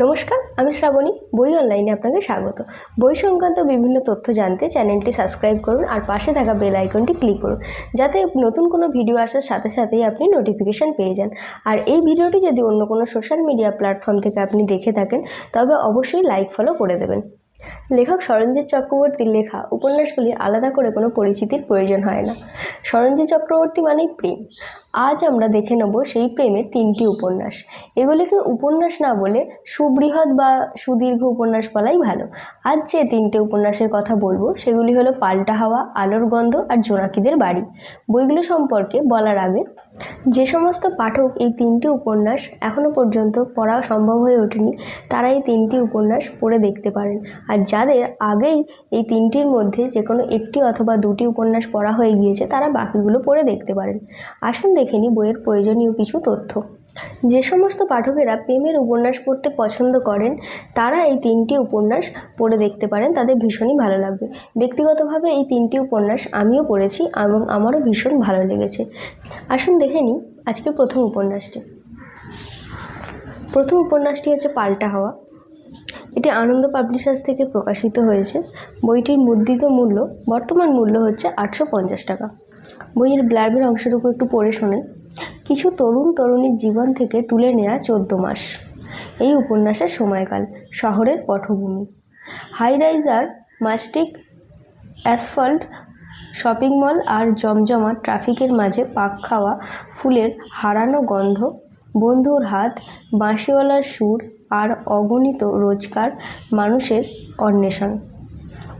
নমস্কার, আমি শ্রাবণী, বই অনলাইনে আপনাকে স্বাগত। বই সংক্রান্ত বিভিন্ন তথ্য জানতে চ্যানেলটি সাবস্ক্রাইব করুন আর পাশে থাকা বেল আইকনটি ক্লিক করুন, যাতে নতুন কোনো ভিডিও আসার সাথে সাথেই আপনি নোটিফিকেশান পেয়ে যান। আর এই ভিডিওটি যদি অন্য কোনো সোশ্যাল মিডিয়া প্ল্যাটফর্ম থেকে আপনি দেখে থাকেন, তবে অবশ্যই লাইক ফলো করে দেবেন। লেখক সরঞ্জিৎ চক্রবর্তীর লেখা উপন্যাসগুলি আলাদা করে কোনো পরিচিতির প্রয়োজন হয় না। সরঞ্জিৎ চক্রবর্তী মানেই প্রেম। আজ আমরা দেখে নেব সেই প্রেমের তিনটি উপন্যাস। এগুলিকে উপন্যাস না বলে সুবৃহৎ বা সুদীর্ঘ উপন্যাস বলাই ভালো। আজ যে তিনটে উপন্যাসের কথা বলব, সেগুলি হলো পাল্টা হাওয়া, আলোর গন্ধ আর জোনাকিদের বাড়ি। বইগুলো সম্পর্কে বলার আগে যে সমস্ত পাঠক এই তিনটি উপন্যাস এখনও পর্যন্ত পড়া সম্ভব হয়ে ওঠেনি তারা এই তিনটি উপন্যাস পড়ে দেখতে পারেন। আর যাদের আগেই এই তিনটির মধ্যে যে কোনো একটি অথবা দুটি উপন্যাস পড়া হয়ে গিয়েছে, তারা বাকিগুলো পড়ে দেখতে পারেন। আসুন দেখে নিই বইয়ের প্রয়োজনীয় কিছু তথ্য। যে সমস্ত পাঠকেরা প্রেমের উপন্যাস পড়তে পছন্দ করেন, তারা এই তিনটি উপন্যাস পড়ে দেখতে পারেন, তাদের ভীষণই ভালো লাগবে। ব্যক্তিগতভাবে এই তিনটি উপন্যাস আমিও পড়েছি এবং আমারও ভীষণ ভালো লেগেছে। আসুন দেখে নিই আজকের প্রথম উপন্যাসটি। প্রথম উপন্যাসটি হচ্ছে পাল্টা হাওয়া। এটি আনন্দ পাবলিশার্স থেকে প্রকাশিত হয়েছে। বইটির মুদ্রিত মূল্য, বর্তমান মূল্য হচ্ছে আটশো পঞ্চাশ টাকা। বইয়ের ব্লার্বের অংশটুকু একটু পড়ে শোনেন। কিছু তরুণ তরুণীর জীবন থেকে তুলে নেওয়া চোদ্দ মাস। এই উপন্যাসের সময়কাল, শহরের পটভূমি। High riser, mastic, asphalt, shopping mall আর জমজমাট ট্রাফিকের মাঝে পাক খাওয়া ফুলের হারানো গন্ধ, বন্ধুর হাত, বাঁশিওয়ালার সুর আর অগণিত রোজকার মানুষের অন্বেষণ।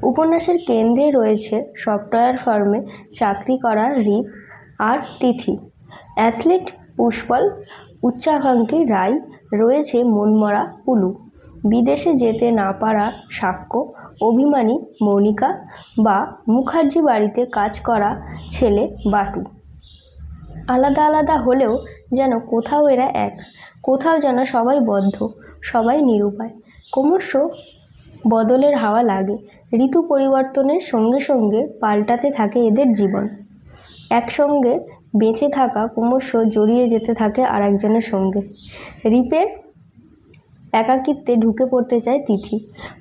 উপন্যাসের কেন্দ্রে রয়েছে সফটওয়্যার ফার্মে চাকরি করা রিপ আর তিথি। অ্যাথলেট, পুষ্পল, উচ্চাকাঙ্ক্ষী রায়, রয়েছে মনমরা পুলু। বিদেশে যেতে না পারা সাক্ষ্য, অভিমানী মৌনিকা বা মুখার্জি বাড়িতে কাজ করা ছেলে বাটু। আলাদা আলাদা হলেও যেন কোথাও এরা এক, কোথাও যেন সবাই বদ্ধ, সবাই নিরুপায়। ক্রমশ বদলের হাওয়া লাগে, ঋতু পরিবর্তনের সঙ্গে সঙ্গে পাল্টাতে থাকে এদের জীবন। একসঙ্গে বেঁচে থাকা ক্রমশ জড়িয়ে যেতে থাকে আর একজনের সঙ্গে। রিপের একাকিত্বে ঢুকে পড়তে চায় তিথি।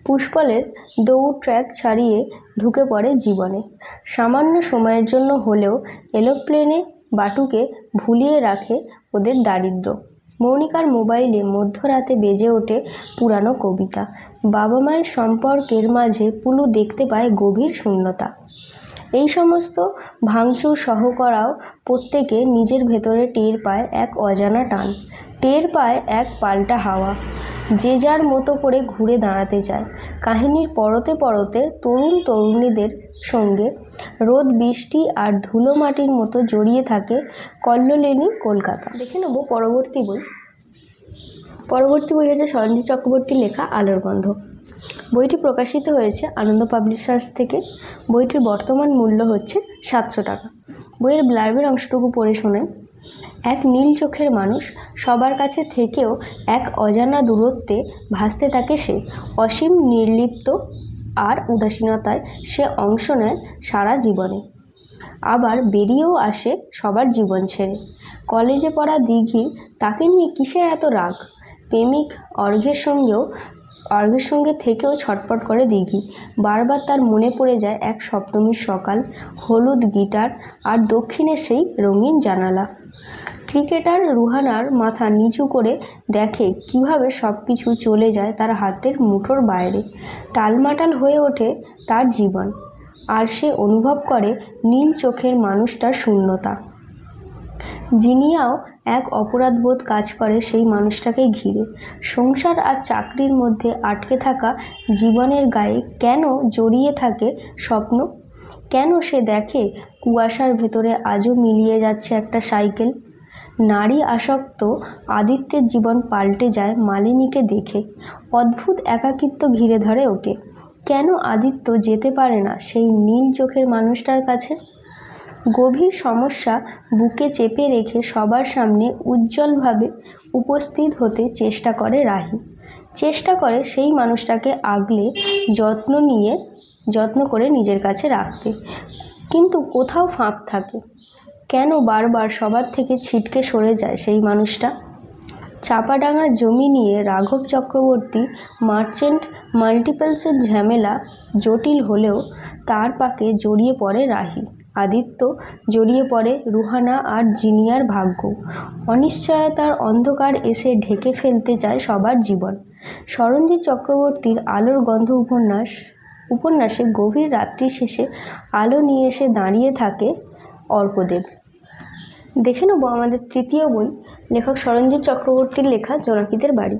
পুষ্পলের দৌড় ট্র্যাক ছাড়িয়ে ঢুকে পড়ে জীবনে। সামান্য সময়ের জন্য হলেও এলোপ্লেনে বাটুকে ভুলিয়ে রাখে ওদের দারিদ্র। মৌনিকার মোবাইলে মধ্যরাতে বেজে ওঠে পুরানো কবিতা। বাবা মায়ের সম্পর্কের মাঝে পুলু দেখতে পায় গভীর শূন্যতা। এই সমস্ত ভাঙচুর সহ করাও প্রত্যেকে নিজের ভেতরে টের পায় এক অজানা টান। টের পায় এক পাল্টা হাওয়া। যে যার মতো করে ঘুরে দাঁড়াতে চায়। কাহিনীর পরতে পরতে তরুণ তরুণীদের সঙ্গে রোদ, বৃষ্টি আর ধুলো মাটির মতো জড়িয়ে থাকে কল্লোলিনী কলকাতা। দেখে নেব পরবর্তী বই। পরবর্তী বই হচ্ছে সরঞ্জিৎ চক্রবর্তীর লেখা আলোর গন্ধ। বইটি প্রকাশিত হয়েছে আনন্দ পাবলিশার্স থেকে। বইটির বর্তমান মূল্য হচ্ছে সাতশো টাকা। বইয়ের ব্লার্বের অংশটুকু পড়ে শোনায় এক নীল চোখের মানুষ সবার কাছে থেকেও এক অজানা দূরত্বে ভাসতে থাকে সে। অসীম নির্লিপ্ত আর উদাসীনতায় সে অংশ নেয় সারা জীবনে। আবার বেরিয়েও আসে সবার জীবন ছেড়ে। কলেজে পড়া দিঘির তাকে নিয়ে কিসের এত রাগ? প্রেমিক অর্ঘের সঙ্গেও অর্ঘের সঙ্গে থেকেও ছটপট করে দিঘি। বারবার তার মনে পড়ে যায় এক সপ্তমীর সকাল, হলুদ গিটার আর দক্ষিণে সেই রঙিন জানালা। ক্রিকেটার রুহানার মাথা নিচু করে দেখে কীভাবে সব কিছু চলে যায় তার হাতের মুঠোর বাইরে। টালমাটাল হয়ে ওঠে তার জীবন। আর সে অনুভব করে নীল চোখের মানুষটার শূন্যতা। জিনিয়াও এক অপরাধবোধ কাজ করে সেই মানুষটাকে ঘিরে। সংসার আর চাকরির মধ্যে আটকে থাকা জীবনের গায়ে কেন জড়িয়ে থাকে স্বপ্ন? কেন সে দেখে কুয়াশার ভেতরে আজও মিলিয়ে যাচ্ছে একটা সাইকেল? নারী আসক্ত আদিত্যের জীবন পাল্টে যায় মালিনীকে দেখে। অদ্ভুত একাকিত্ব ঘিরে ধরে ওকে। কেন আদিত্য যেতে পারে না সেই নীল চোখের মানুষটার কাছে? গভীর সমস্যা বুকে চেপে রেখে সবার সামনে উজ্জ্বলভাবে উপস্থিত হতে চেষ্টা করে রাহি। চেষ্টা করে সেই মানুষটাকে আগলে যত্ন নিয়ে, যত্ন করে নিজের কাছে রাখতে। কিন্তু কোথাও ফাঁক থাকে। কেন বারবার সবার থেকে ছিটকে সরে যায় সেই মানুষটা? চাপাডাঙ্গা জমি নিয়ে রাঘব চক্রবর্তী মার্চেন্ট মাল্টিপলসের ঝামেলা জটিল হলেও তার পাকে জড়িয়ে পড়ে রাহি। আদিত্য জড়িয়ে পড়ে রুহানা আর জিনিয়ার ভাগ্য। অনিশ্চয়তার অন্ধকার এসে ঢেকে ফেলতে চায় সবার জীবন। সরঞ্জিৎ চক্রবর্তীর আলোর গন্ধ উপন্যাস, উপন্যাসে গভীর রাত্রি শেষে আলো নিয়ে এসে দাঁড়িয়ে থাকে অর্কদেব। দেখে নেব আমাদের তৃতীয় বই, লেখক সরঞ্জিৎ চক্রবর্তীর লেখা জোনাকিদের বাড়ি।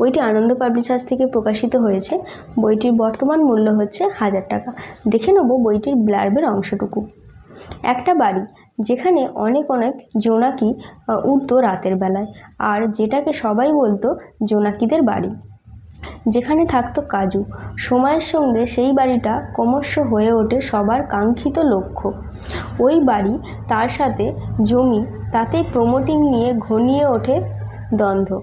বইটি আনন্দ পাবলিশার্স থেকে প্রকাশিত হয়েছে। বইটির বর্তমান মূল্য হচ্ছে হাজার টাকা। দেখে নেব বইটির ব্লার্বের অংশটুকু। একটা বাড়ি যেখানে অনেক অনেক জোনাকি উঠতো রাতের বেলায়। আর যেটাকে সবাই বলতো জোনাকিদের বাড়ি। যেখানে থাকতো কাজু। সময়ের সঙ্গে সেই বাড়িটা ক্রমশ হয়ে ওঠে সবার কাঙ্ক্ষিত লক্ষ্য। ওই বাড়ি, তার সাথে জমি, তাতে প্রমোটিং নিয়ে ঘনিয়ে ওঠে দ্বন্দ্ব।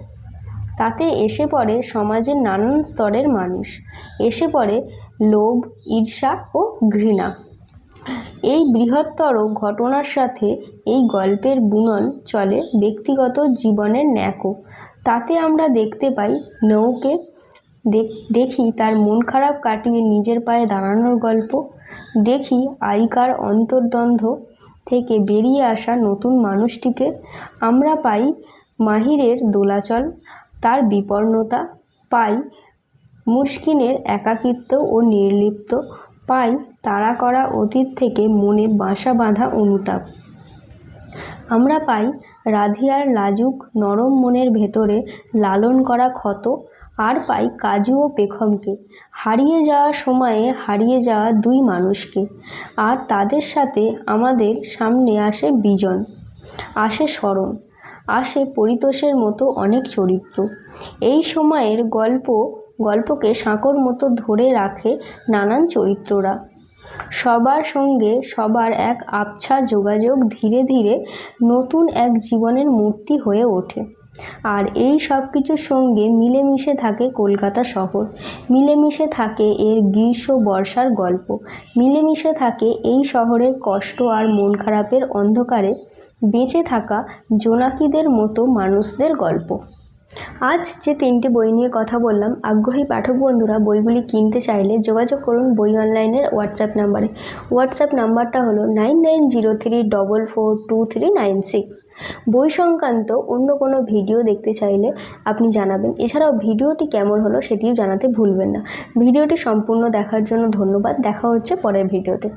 তাতে এসে পড়ে সমাজের নানান স্তরের মানুষ। এসে পড়ে লোভ, ঈর্ষা ও ঘৃণা। এই বৃহত্তর ঘটনার সাথে এই গল্পের বুনন চলে ব্যক্তিগত জীবনের ন্যাকও তাতে আমরা দেখতে পাই নৌকে দেখি তার মন খারাপ কাটিয়ে নিজের পায়ে দাঁড়ানোর গল্প, দেখি আইকার অন্তর্দ্বন্দ্ব থেকে বেরিয়ে আসা নতুন মানুষটিকে, আমরা পাই মাহিরের দোলাচল, তার বিপন্নতা, পাই মুশকিনের একাকিত্ব ও নির্লিপ্ত, পাই তাড়া করা অতীত থেকে মনে বাসা বাঁধা অনুতাপ। আমরা পাই রাধিয়ার লাজুক, নরম মনের ভেতরে লালন করা ক্ষত, আর পাই কাজু ও পেখমকে। হারিয়ে যাওয়া সময়ে হারিয়ে যাওয়া দুই মানুষকে, আর তাদের সাথে আমাদের সামনে আসে বিজন, আসে স্মরণ, আসে পরিতোষের মতো অনেক চরিত্র। এই সময়ের গল্প গল্পকে সাঁকোর মতো ধরে রাখে নানান চরিত্ররা। সবার সঙ্গে সবার এক আবছা যোগাযোগ ধীরে ধীরে নতুন এক জীবনের মূর্তি হয়ে ওঠে। আর এই সব কিছুর সঙ্গে মিলেমিশে থাকে কলকাতা শহর। মিলেমিশে থাকে এর গ্রীষ্ম বর্ষার গল্প। মিলেমিশে থাকে এই শহরের কষ্ট আর মন খারাপের অন্ধকারে। বেঁচে থাকা জোনাকিদের মতো মানুষদের গল্প। আজ যে তিনটি বই নিয়ে কথা বললাম, আগ্রহী পাঠক বন্ধুরা বইগুলি কিনতে চাইলে যোগাযোগ করুন বই অনলাইনের হোয়াটসঅ্যাপ নাম্বারে। হোয়াটসঅ্যাপ নাম্বারটা হলো nine nine zero three double four two three nine six. বই সংক্রান্ত অন্য কোনো ভিডিও দেখতে চাইলে আপনি জানাবেন। এছাড়াও ভিডিওটি কেমন হলো সেটিও জানাতে ভুলবেন না। ভিডিওটি সম্পূর্ণ দেখার জন্য ধন্যবাদ। দেখা হচ্ছে পরের ভিডিওতে।